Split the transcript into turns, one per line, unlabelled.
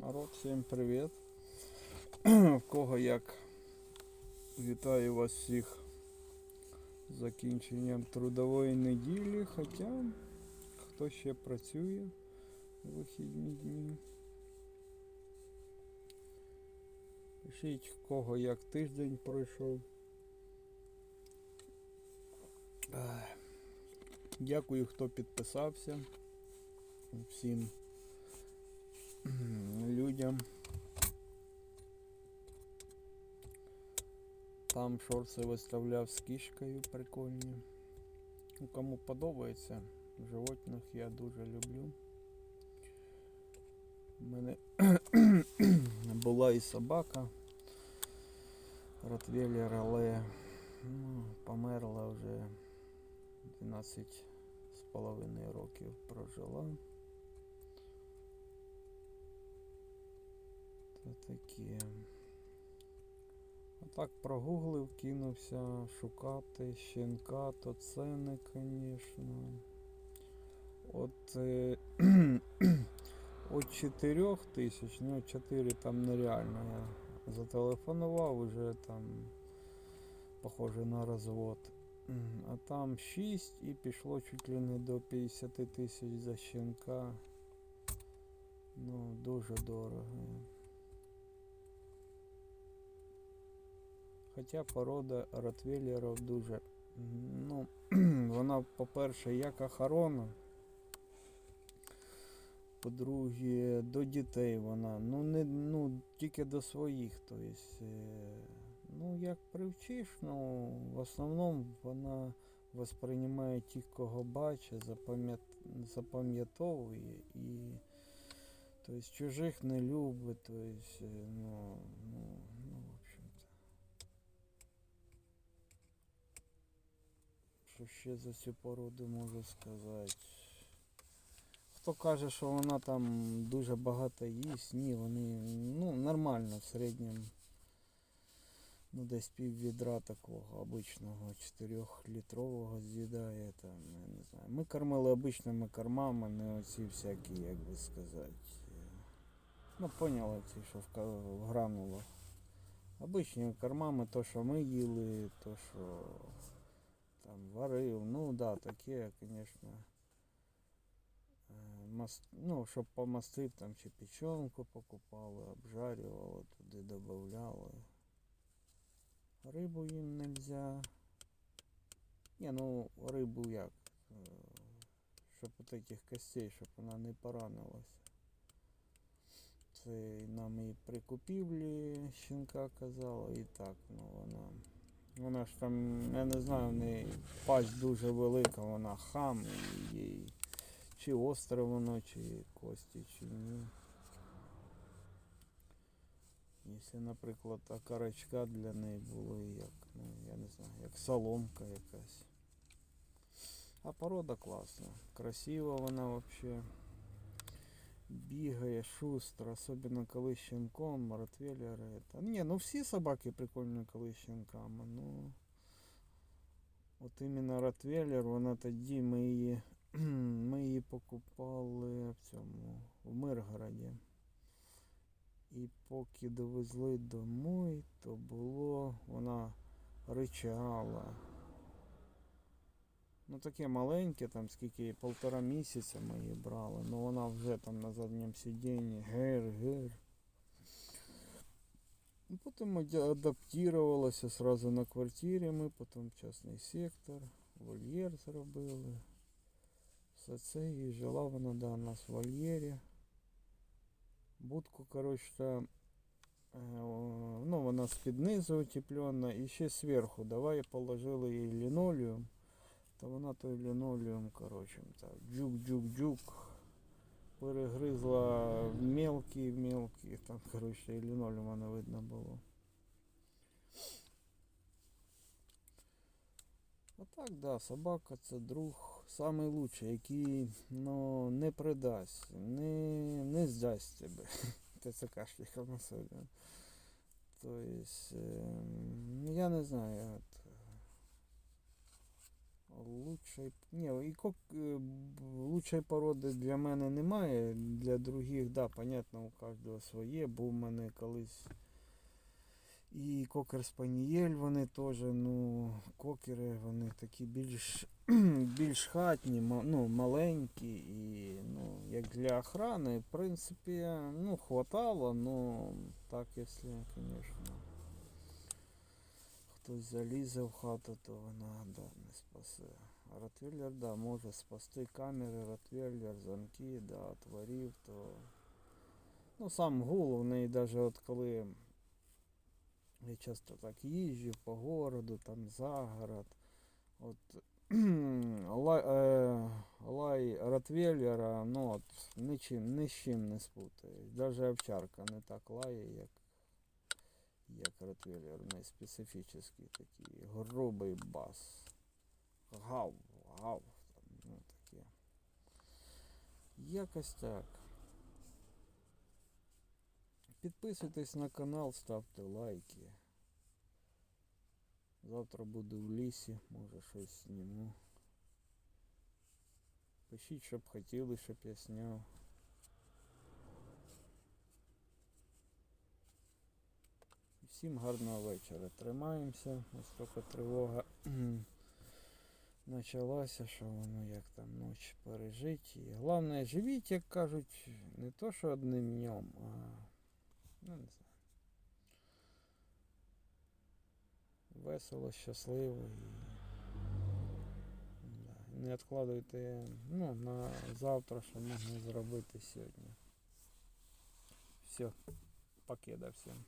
Народ, всім привіт. В кого як вітаю вас всіх з закінченням трудової неділі, хоча хто ще працює у вихідні дні. Пишіть, в кого як тиждень пройшов. Дякую, хто підписався. Всім людям. Там шорти виставляв з кішкою прикольні. Ну, кому подобається, животних я дуже люблю. У мене була і собака Ротвейлер, але ну, померла вже 12 з половиною років прожила. Таке. А так прогуглив, кинувся шукати щенка, то ціни, звісно. От, е, от 4 тисяч, ну 4 там нереально. Я зателефонував уже там, похоже на розвод. А там 6 і пішло чуть ли не до 50 тисяч за щенка. Ну, дуже дорого. Хоча порода ротвейлерів дуже. Ну, вона, по-перше, як охорона. По-друге, до дітей вона. Ну, не, ну, тільки до своїх. Тобто, ну, як привчиш, ну, в основному вона восприймає тих, кого бачить, запам'ят- запам'ятовує і. Тобто чужих не любить, тобто, ну, ну, ну, в общем-то. Що ще за цю породу можу сказати? Хто каже, що вона там дуже багато їсть, ні, вони ну, нормально в середньому. Ну, десь пів відра такого обичного 4-літрового з'їдає там, я не знаю. Ми кормили обичними кормами, не оці всякі, як би сказати. Ну, поняли ці, що в гранулах. Обичними кормами, то, що ми їли, то, що там варив, ну да, таке, звісно. Е, Ну, щоб помастив там чи печенку покупали, обжарювали, туди додавали. Рибу їм нельзя. Ні, ну рибу як? Е, Щоб от таких костей, щоб вона не поранилася. Це нам і при купівлі щенка казала, і так, ну вона. Вона ж там, я не знаю, в неї пасть дуже велика, вона хам, їй чи остре воно, чи кості, чи ні. Якщо, наприклад, окорочка для неї були як, ну, я не знаю, як соломка якась. А порода класна. Красива вона взагалі. Бігає, шустро, особливо коли щенком, ротвейлери. Ні, ну всі собаки прикольні, коли щенками. Ну, от іменно ротвейлер, вона тоді ми її, ми її покупали в цьому, в Миргороді. І поки довезли домой, то було, вона ричала. Ну таке маленьке, там скільки полтора місяця ми її брали, ну вона вже там на задньому сидінні гер. Ну, Потім адаптувалася сразу на квартирі ми, потім частний сектор, вольєр зробили. Все це і жила вона да, у нас в вольєрі. Будку, коротше, е, ну, вона з-під низу утеплена і ще зверху. Давай положили їй лінолеум. Та вона той лінолеум, коротше, джук-джук-джук. Перегризла в мелкі, в мелкі, там, коротше, і лінолеума не видно було. А так, да, собака це друг самий лучший, який ну, не придасть, не, не здасть тебе. ТЦКшникам особливо. То есть, ем, я не знаю, от, Лучшої, ні, і кок, е, лучшої породи для мене немає. Для других, да, понятно, у кожного своє. Був у мене колись і кокер спанієль, вони теж, ну, кокери, вони такі більш, більш хатні, ну, маленькі і ну, як для охрани, в принципі, ну, хватало, ну, так, якщо, звісно, хтось залізе в хату, то вона да, не спасе. Ротвейлер, да, може спасти камери, Ротвейлер, замки, да, отворів, то. Ну, сам гул, в неї навіть от коли я часто так їжджу по городу, там за город. От лай, Ротвейлера, ну от нічим, ні чим не спутаєш. Даже овчарка не так лає, як, як Ротвейлер. Неї специфічний такий грубий бас. Гав, гав, ну таке. Якось так. Підписуйтесь на канал, ставте лайки. Завтра буду в лісі, може щось зніму. Пишіть, щоб хотіли, щоб я зняв. Всім гарного вечора. Тримаємося, оскільки тривога почалася, що воно як там ніч пережить. І головне, живіть, як кажуть, не то що одним днем, а ну не знаю. Весело, щасливо і да, не відкладуйте ну, на завтра, що можна зробити сьогодні. Все, покеда всім.